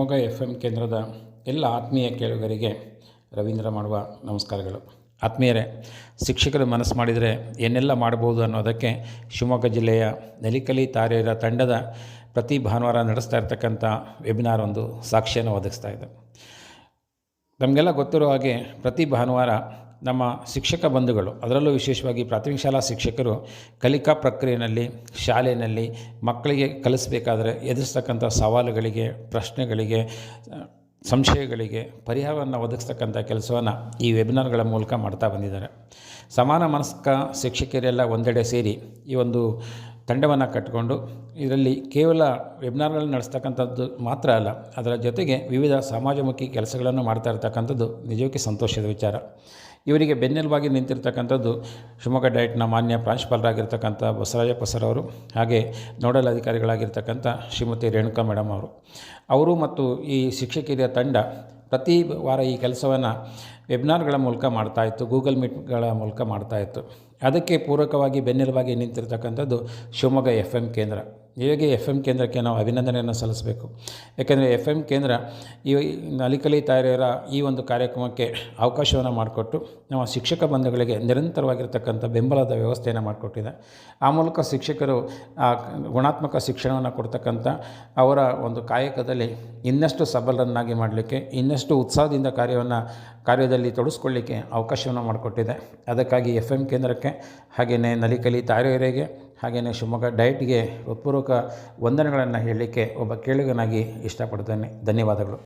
Shivamogga F M ಕೇಂದ್ರದ ಎಲ್ಲ ಆತ್ಮೀಯ ಕೇಳುಗರಿಗೆ ರವೀಂದ್ರ ಮಾಡುವ ನಮಸ್ಕಾರಗಳು. ಆತ್ಮೀಯರೇ, ಶಿಕ್ಷಕರು ಮನಸ್ಸು ಮಾಡಿದರೆ ಏನೆಲ್ಲ ಮಾಡ್ಬೋದು ಅನ್ನೋದಕ್ಕೆ ಶಿವಮೊಗ್ಗ ಜಿಲ್ಲೆಯ ನೆಲಿಕಲಿ ತಾರೆಯರ ತಂಡದ ಪ್ರತಿ ಭಾನುವಾರ ನಡೆಸ್ತಾ ಇರ್ತಕ್ಕಂಥ ವೆಬಿನಾರ್ ಒಂದು ಸಾಕ್ಷಿಯನ್ನು ಒದಗಿಸ್ತಾ ಇದೆ. ನಮಗೆಲ್ಲ ಗೊತ್ತಿರೋ ಹಾಗೆ ಪ್ರತಿ ಭಾನುವಾರ ನಮ್ಮ ಶಿಕ್ಷಕ ಬಂಧುಗಳು, ಅದರಲ್ಲೂ ವಿಶೇಷವಾಗಿ ಪ್ರಾಥಮಿಕ ಶಾಲಾ ಶಿಕ್ಷಕರು ಕಲಿಕಾ ಪ್ರಕ್ರಿಯೆಯಲ್ಲಿ, ಶಾಲೆಯಲ್ಲಿ ಮಕ್ಕಳಿಗೆ ಕಲಿಸಬೇಕಾದ್ರೆ ಎದುರಿಸ್ತಕ್ಕಂಥ ಸವಾಲುಗಳಿಗೆ, ಪ್ರಶ್ನೆಗಳಿಗೆ, ಸಂಶಯಗಳಿಗೆ ಪರಿಹಾರವನ್ನು ಒದಗಿಸ್ತಕ್ಕಂಥ ಕೆಲಸವನ್ನು ಈ ವೆಬಿನಾರ್ಗಳ ಮೂಲಕ ಮಾಡ್ತಾ ಬಂದಿದ್ದಾರೆ. ಸಮಾನ ಮನಸ್ಕ ಶಿಕ್ಷಕಿಯರೆಲ್ಲ ಒಂದೆಡೆ ಸೇರಿ ಈ ಒಂದು ತಂಡವನ್ನು ಕಟ್ಟಿಕೊಂಡು ಇದರಲ್ಲಿ ಕೇವಲ ವೆಬಿನಾರ್ಗಳನ್ನು ನಡೆಸ್ತಕ್ಕಂಥದ್ದು ಮಾತ್ರ ಅಲ್ಲ, ಅದರ ಜೊತೆಗೆ ವಿವಿಧ ಸಮಾಜಮುಖಿ ಕೆಲಸಗಳನ್ನು ಮಾಡ್ತಾ ಇರ್ತಕ್ಕಂಥದ್ದು ನಿಜಕ್ಕೆ ಸಂತೋಷದ ವಿಚಾರ. ಇವರಿಗೆ ಬೆನ್ನೆಲುಬಾಗಿ ನಿಂತಿರ್ತಕ್ಕಂಥದ್ದು ಶಿವಮೊಗ್ಗ ಡಯಟ್ನ ಮಾನ್ಯ ಪ್ರಾಂಶುಪಾಲರಾಗಿರ್ತಕ್ಕಂಥ ಬಸವರಾಜಪ್ಪ ಸರ್ ಅವರು. ಹಾಗೆ ನೋಡಲ್ ಅಧಿಕಾರಿಗಳಾಗಿರ್ತಕ್ಕಂಥ ಶ್ರೀಮತಿ ರೇಣುಕಾ ಮೇಡಮ್ ಅವರು. ಅವರು ಮತ್ತು ಈ ಶಿಕ್ಷಕಿಯರ ತಂಡ ಪ್ರತಿ ವಾರ ಈ ಕೆಲಸವನ್ನು ವೆಬ್ನಾರ್ಗಳ ಮೂಲಕ ಮಾಡ್ತಾಯಿತ್ತು ಗೂಗಲ್ ಮೀಟ್ಗಳ ಮೂಲಕ ಮಾಡ್ತಾಯಿತ್ತು ಅದಕ್ಕೆ ಪೂರಕವಾಗಿ ಬೆನ್ನೆಲುಬಾಗಿ ನಿಂತಿರ್ತಕ್ಕಂಥದ್ದು ಶಿವಮೊಗ್ಗ ಎಫ್ ಎಂ ಕೇಂದ್ರ. ಹೇಗೆ ಎಫ್ ಎಂ ಕೇಂದ್ರಕ್ಕೆ ನಾವು ಅಭಿನಂದನೆಯನ್ನು ಸಲ್ಲಿಸಬೇಕು? ಯಾಕೆಂದರೆ ಎಫ್ ಎಂ ಕೇಂದ್ರ ಈ ನಲಿಕಲಿ ತಾರೆಯರ ಈ ಒಂದು ಕಾರ್ಯಕ್ರಮಕ್ಕೆ ಅವಕಾಶವನ್ನು ಮಾಡಿಕೊಟ್ಟು ನಮ್ಮ ಶಿಕ್ಷಕ ಬಂಧುಗಳಿಗೆ ನಿರಂತರವಾಗಿರ್ತಕ್ಕಂಥ ಬೆಂಬಲದ ವ್ಯವಸ್ಥೆಯನ್ನು ಮಾಡಿಕೊಟ್ಟಿದೆ. ಆ ಮೂಲಕ ಶಿಕ್ಷಕರು ಆ ಗುಣಾತ್ಮಕ ಶಿಕ್ಷಣವನ್ನು ಕೊಡ್ತಕ್ಕಂಥ ಅವರ ಒಂದು ಕಾಯಕದಲ್ಲಿ ಇನ್ನಷ್ಟು ಸಬಲರನ್ನಾಗಿ ಮಾಡಲಿಕ್ಕೆ, ಇನ್ನಷ್ಟು ಉತ್ಸಾಹದಿಂದ ಕಾರ್ಯವನ್ನು, ಕಾರ್ಯದಲ್ಲಿ ತೊಡಗಿಸ್ಕೊಳ್ಳಿಕ್ಕೆ ಅವಕಾಶವನ್ನು ಮಾಡಿಕೊಟ್ಟಿದೆ. ಅದಕ್ಕಾಗಿ ಎಫ್ ಎಂ ಕೇಂದ್ರಕ್ಕೆ ಹಾಗೆಯೇ ನಲಿಕಲಿ ತಾರೆಯರಿಗೆ ಹಾಗೆಯೇ ಶಿವಮೊಗ್ಗ ಡಯಟ್ಗೆ ಹೃತ್ಪೂರ್ವಕ ವಂದನೆಗಳನ್ನು ಹೇಳಲಿಕ್ಕೆ ಒಬ್ಬ ಕೇಳುಗನಾಗಿ ಇಷ್ಟಪಡ್ತೇನೆ. ಧನ್ಯವಾದಗಳು.